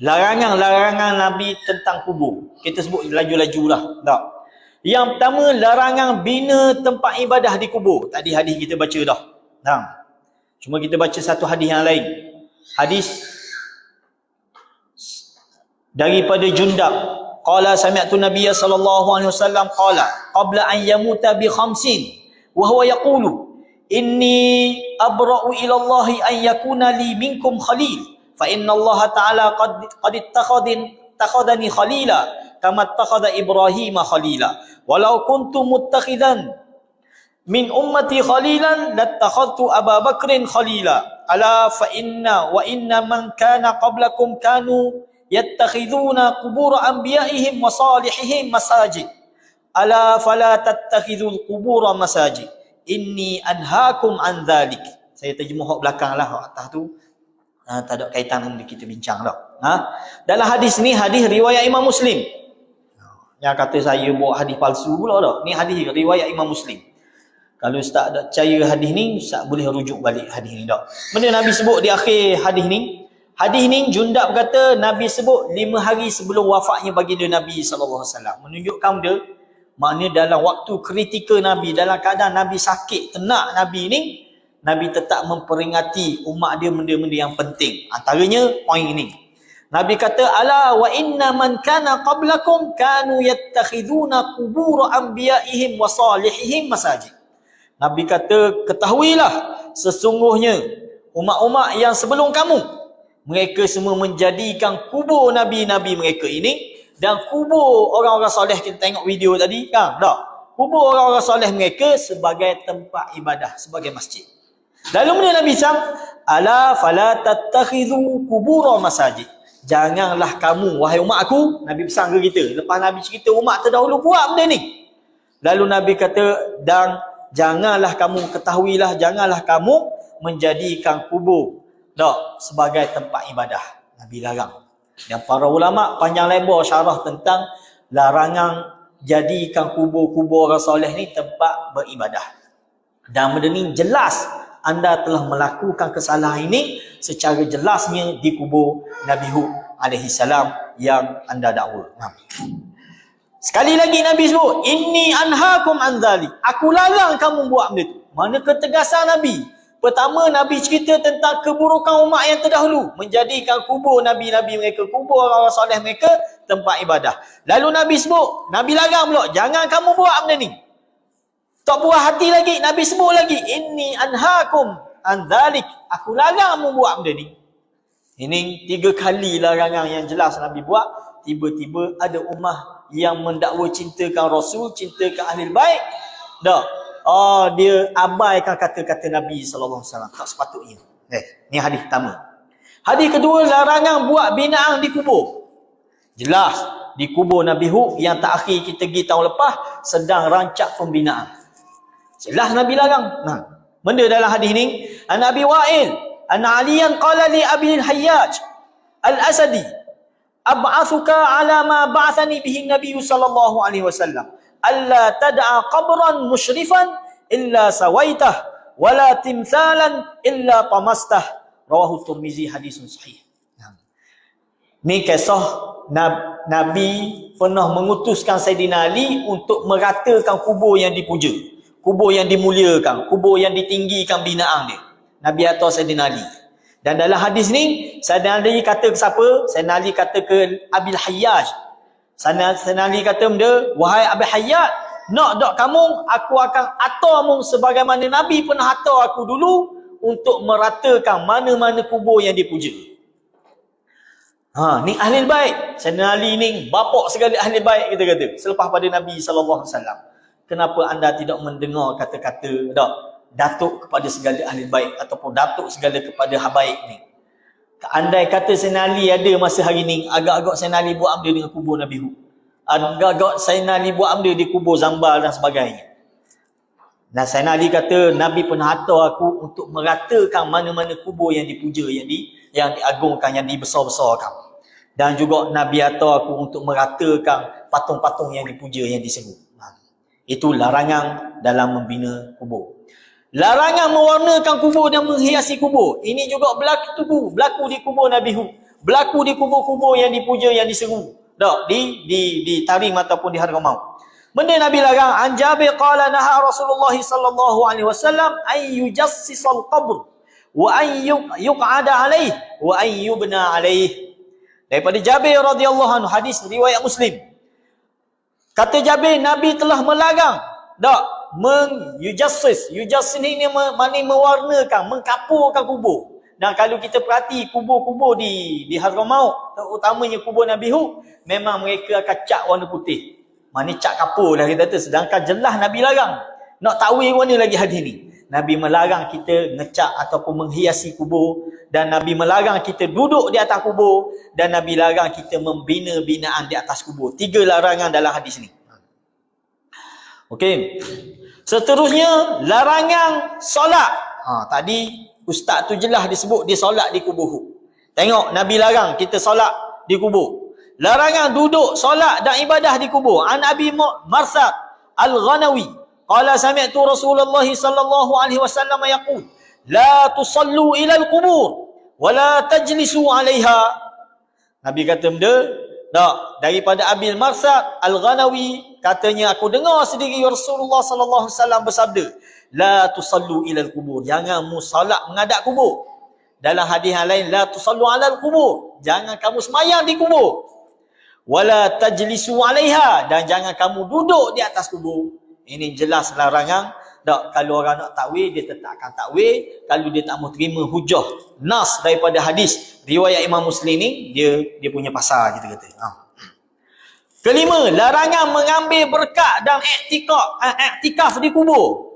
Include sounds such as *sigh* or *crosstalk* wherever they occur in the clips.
larangan-larangan Nabi tentang kubur. Kita sebut laju-laju lah. Tak. Yang pertama, larangan bina tempat ibadah di kubur. Tadi hadis kita baca dah. Nah. Cuma kita baca satu hadis yang lain. Hadis daripada Jundab. Qala sami'tu Nabiy sallallahu alaihi wasallam qala qabla an yamuta bi khamsin wa huwa yaqulu inni abra'u ila Allah an yakuna li minkum khalil fa inna Allah ta'ala qad qad ittakhadin takhadani khalila kama ittakhadha Ibrahim khalila walau kuntu muttakhidan min ummati khalilan lattakhadtu Abu Bakrin khalila ala fa inna wa inna man kana qablakum kanu yattakhiduna qubur anbiya'ihim wa salihihim masajid ala fala tattakhidul qubur masajid inni anhaakum an dhalik saya terjemah hak belakang lah hak atas tu ha, tak ada kaitan dengan kita bincang dah ha? dalam hadis ni hadis riwayat Imam Muslim. Yang kata saya buat hadis palsu pula dah ni hadis riwayat Imam Muslim. Kalau Ustaz tak percaya hadis ni Ustaz boleh rujuk balik hadis ni dah benda Nabi sebut di akhir hadis ni. Hadis ni Jundab kata Nabi sebut lima hari sebelum wafatnya baginda Nabi SAW. Menunjukkan dia maknanya dalam waktu kritikal Nabi, dalam keadaan Nabi sakit, tenak Nabi ni, Nabi tetap memperingati umat dia benda-benda yang penting. Antaranya poin ini. Nabi kata ala wa inna man kana qablakum kanu yattakhiduna qubur anbiya'ihim wa salihihim masajid. Nabi kata ketahuilah sesungguhnya umat-umat yang sebelum kamu mereka semua menjadikan kubur nabi-nabi mereka ini dan kubur orang-orang soleh kita tengok video tadi kan tak kubur orang-orang soleh mereka sebagai tempat ibadah sebagai masjid lalu mana Nabi Sam ala fala tattakhidhu kubur masajid janganlah kamu wahai umat aku Nabi pesan ke kita lepas Nabi cerita umat terdahulu buat benda ni lalu Nabi kata dan janganlah kamu ketahuilah janganlah kamu menjadikan kubur tak sebagai tempat ibadah. Nabi larang. Dan para ulama panjang lebar syarah tentang larangan jadikan kubur-kubur orang soleh ni tempat beribadah. Dan benda ni jelas anda telah melakukan kesalahan ini secara jelasnya di kubur Nabi Hud alaihi salam yang anda dakwa. Sekali lagi Nabi sebut, "Inni anhaakum an Aku larang kamu buat benda tu. Mana ketegasan Nabi? Pertama Nabi cerita tentang keburukan umat yang terdahulu. Menjadikan kubur Nabi-Nabi mereka, kubur orang-orang soleh mereka tempat ibadah. Lalu Nabi sebut, Nabi larang pula, jangan kamu buat benda ni. Tak buat hati lagi, Nabi sebut lagi, Inni anhaakum andhalik. Aku larang buat benda ni. Ini tiga kali larangan yang jelas Nabi buat. Tiba-tiba ada ummah yang mendakwa cintakan Rasul, cintakan ahli baik. Dah, oh dia abaikan kata-kata Nabi wasallam tak sepatutnya. Eh, ni hadis pertama. Hadis kedua larangan buat binaan di kubur. Jelas di kubur Nabi Hud yang tak akhir kita pergi tahun lepas sedang rancak pembinaan. Jelas Nabi larang. Nah, benda dalam hadis ni An Nabi Wa'il, An Aliyan qala li Abi Al-Hayyaj Al-Asadi ab'athuka ala ma ba'athani bihi Nabi sallallahu alaihi wasallam. Alla tad'a qabran musyrifan illa sawaitah wala timthalan illa tamastah rawahu Tirmizi hadisun sahih. Ni kisah Nabi pernah mengutuskan Sayyidina Ali untuk meratakan kubur yang dipuja kubur yang dimuliakan kubur yang ditinggikan binaan dia Nabi atau Sayyidina Ali dan dalam hadis ni Sayyidina Ali kata ke siapa? Sayyidina Ali kata ke Abil Hayyaj Sana senali kata benda, wahai Abi Hayat, nak dok kamu, aku akan atur sebagaimana Nabi pernah atur aku dulu untuk meratakan mana-mana kubur yang dipuja. Ha, ni ahli baik. Senali ni bapak sekali ahli baik kita kata. Selepas pada Nabi sallallahu alaihi wasallam. Kenapa anda tidak mendengar kata-kata dak datuk kepada segala ahli baik ataupun datuk segala kepada habaib ni? Andai kata Sayyidina Ali ada masa hari ni, agak-agak Sayyidina Ali buat ambil dengan kubur Nabi Hud. Agak-agak Sayyidina Ali buat ambil di kubur Zambal dan sebagainya. Dan Sayyidina Ali kata, Nabi pernah hantar aku untuk meratakan mana-mana kubur yang dipuja, yang di yang diagungkan, yang dibesar-besarkan. Dan juga Nabi hantar aku untuk meratakan patung-patung yang dipuja, yang disebut. Itu larangan dalam membina kubur. Larangan mewarnakan kubur dan menghiasi kubur. Ini juga berlaku berlaku di kubur Nabi Hud. berlaku di kubur-kubur yang dipuja yang diseru tak di di di taring ataupun di hadram maut benda nabi larang an jabir qala naha rasulullah sallallahu alaihi wasallam ay yujassisal qabr wa ay yuq'ada alaih wa ay yubna alaih daripada jabir radhiyallahu anhu hadis riwayat muslim kata jabir nabi telah melarang tak meng yujassis yujassis ini mana mewarnakan mengkapurkan kubur dan kalau kita perhati kubur-kubur di di Hadramaut terutamanya kubur Nabi Hud memang mereka akan cat warna putih mana cat kapur lah kita kata. Sedangkan jelas Nabi larang. Nak takwil mana lagi hadis ni? Nabi melarang kita ngecat ataupun menghiasi kubur. Dan Nabi melarang kita duduk di atas kubur. Dan Nabi larang kita membina binaan di atas kubur. Tiga larangan dalam hadis ni. Okey. Seterusnya, larangan solat. Ha, tadi ustaz tu jelas disebut dia solat di kubur. Tengok Nabi larang kita solat di kubur. Larangan duduk solat dan ibadah di kubur. An Abi Marsad Al-Ghanawi qala sami'tu Rasulullah sallallahu alaihi wasallam yaqul la tusallu ila al-qubur wa la tajlisu 'alaiha. Nabi kata benda tak. Daripada Abi Marsad Al-Ghanawi katanya aku dengar sendiri Rasulullah sallallahu alaihi wasallam bersabda la tusallu ila al-qubur jangan mu solat menghadap kubur. Dalam hadis yang lain la tusallu 'ala al-qubur jangan kamu semayang di kubur. Wala tajlisu alaiha. Dan jangan kamu duduk di atas kubur ini jelas larangan. Tak kalau orang nak takwil dia tetap akan takwil. Kalau dia tak mau terima hujah nas daripada hadis riwayat Imam Muslim ni dia dia punya pasal kita kata. Ha. kelima larangan mengambil berkat dan iktikaf eh, iktikaf di kubur.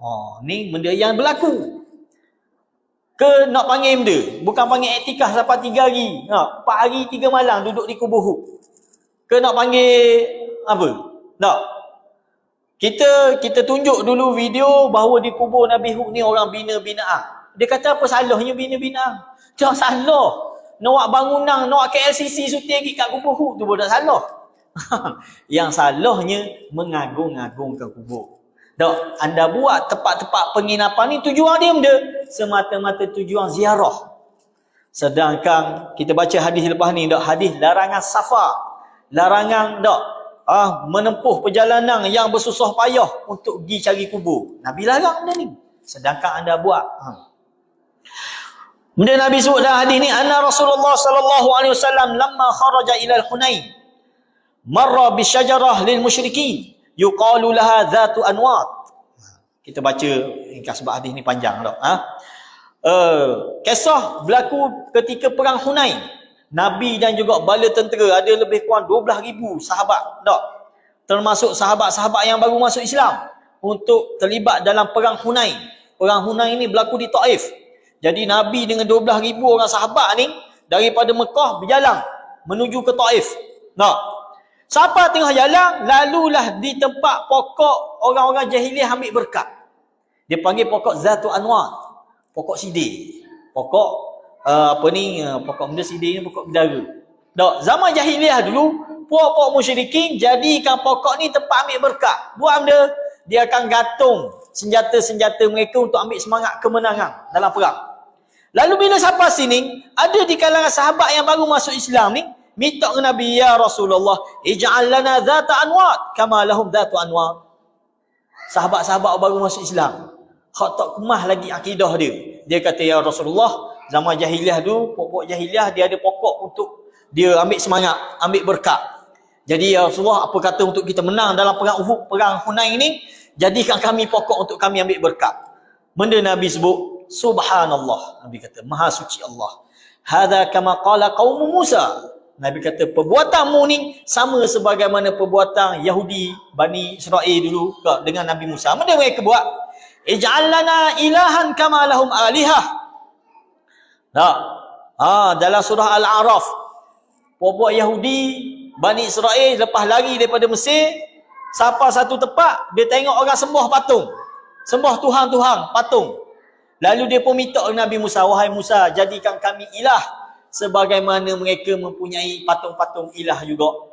Oh ni benda yang berlaku. Ke nak panggil benda? Bukan panggil iktikaf sampai tiga hari. Ha, 4 hari tiga malam duduk di kubur. Ke nak panggil apa? Tak. Kita kita tunjuk dulu video bahawa di kubur Nabi Hud ni orang bina binaan. Dia kata apa salahnya bina binaan? Tak salah. Nak bangunan, nak KLCC syuting pergi kat kubur Hud tu tak salah. *laughs* Yang salahnya mengagung-agungkan kubur. Tak, anda buat tempat-tempat penginapan ni tujuan dia benda semata-mata tujuan ziarah. Sedangkan kita baca hadis lepas ni, tak hadis larangan safar larangan tak ah menempuh perjalanan yang bersusah payah untuk pergi cari kubur. Nabi larang benda ni. Sedangkan anda buat. Ha. Benda Nabi sebut dalam hadis ni anna Rasulullah sallallahu alaihi wasallam lamma kharaja ila al-Hunain marra bi syajarah lil musyrikin yuqalu laha dhatu anwat. Kita baca ringkas sebab hadis ni panjang tak? Ha? Uh, kisah berlaku ketika perang Hunain. Nabi dan juga bala tentera ada lebih kurang 12 ribu sahabat. Tak? Termasuk sahabat-sahabat yang baru masuk Islam. Untuk terlibat dalam perang Hunain. Perang Hunain ini berlaku di Taif. Jadi Nabi dengan 12 ribu orang sahabat ni daripada Mekah berjalan menuju ke Taif. Tak? Siapa tengah jalan, lalulah di tempat pokok orang-orang jahiliah ambil berkat. Dia panggil pokok Zatu Anwar. Pokok sidir. Pokok uh, apa ni uh, pokok benda sidir ni pokok bidara. Dok, zaman jahiliah dulu puak-puak musyrikin jadikan pokok ni tempat ambil berkat. Buat benda dia akan gantung senjata-senjata mereka untuk ambil semangat kemenangan dalam perang. Lalu bila sampai sini, ada di kalangan sahabat yang baru masuk Islam ni, minta ke Nabi, Ya Rasulullah, ij'al lana dhata anwat, kama lahum dhatu anwat. Sahabat-sahabat baru masuk Islam. Hak tak kemah lagi akidah dia. Dia kata, Ya Rasulullah, zaman jahiliah tu pokok jahiliah dia ada pokok untuk dia ambil semangat ambil berkat jadi ya Rasulullah apa kata untuk kita menang dalam perang Uhud perang Hunain ini jadikan kami pokok untuk kami ambil berkat benda Nabi sebut subhanallah Nabi kata maha suci Allah hadza kama qala qaum Musa Nabi kata perbuatanmu ni sama sebagaimana perbuatan Yahudi Bani Israel dulu dengan Nabi Musa. Mana mereka buat? Ij'al lana ilahan kama lahum alihah. Tak. Ha, dalam surah Al-A'raf. Puak-puak Yahudi, Bani Israel lepas lari daripada Mesir, sampai satu tempat, dia tengok orang sembah patung. Sembah Tuhan-Tuhan, patung. Lalu dia pun minta Nabi Musa, wahai Musa, jadikan kami ilah sebagaimana mereka mempunyai patung-patung ilah juga.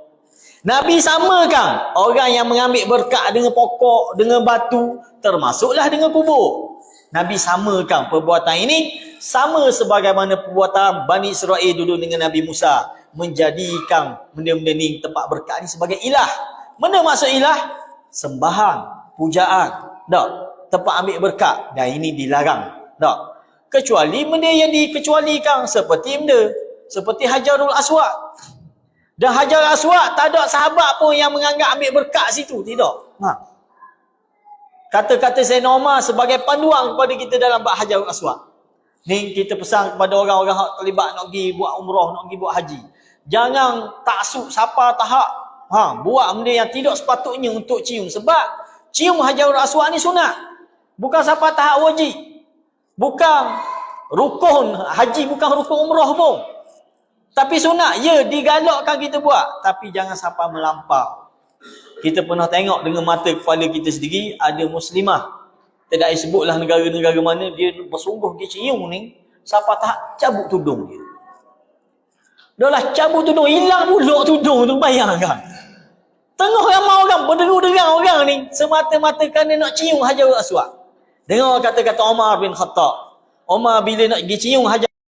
Nabi samakan orang yang mengambil berkat dengan pokok, dengan batu, termasuklah dengan kubur. Nabi samakan perbuatan ini sama sebagaimana perbuatan Bani Israel dulu dengan Nabi Musa menjadikan benda-benda ni tempat berkat ni sebagai ilah. Mana maksud ilah? Sembahan, pujaan. Tak. Tempat ambil berkat. Dan ini dilarang. Tak. Kecuali benda yang dikecualikan seperti benda. Seperti Hajarul Aswad. Dan Hajarul Aswad tak ada sahabat pun yang menganggap ambil berkat situ. Tidak. Ha. Kata-kata Sayyidina Umar sebagai panduan kepada kita dalam Hajarul Aswad. Ni kita pesan kepada orang-orang yang terlibat nak pergi buat umrah, nak pergi buat haji. Jangan taksub siapa tahap. Ha, buat benda yang tidak sepatutnya untuk cium. Sebab cium Hajarul Aswad ni sunat. Bukan siapa tahap wajib. Bukan rukun haji, bukan rukun umrah pun. Tapi sunat, ya digalakkan kita buat. Tapi jangan sampai melampau. Kita pernah tengok dengan mata kepala kita sendiri, ada muslimah tidak sebutlah negara-negara mana dia bersungguh dia cium ni siapa tak cabut tudung dia. Dah lah cabut tudung hilang pula tudung tu bayangkan. Tengah ramai orang berderu-derang orang ni semata-mata kerana nak cium Hajar Aswad. Dengar kata-kata Omar bin Khattab. Omar bila nak pergi cium Hajar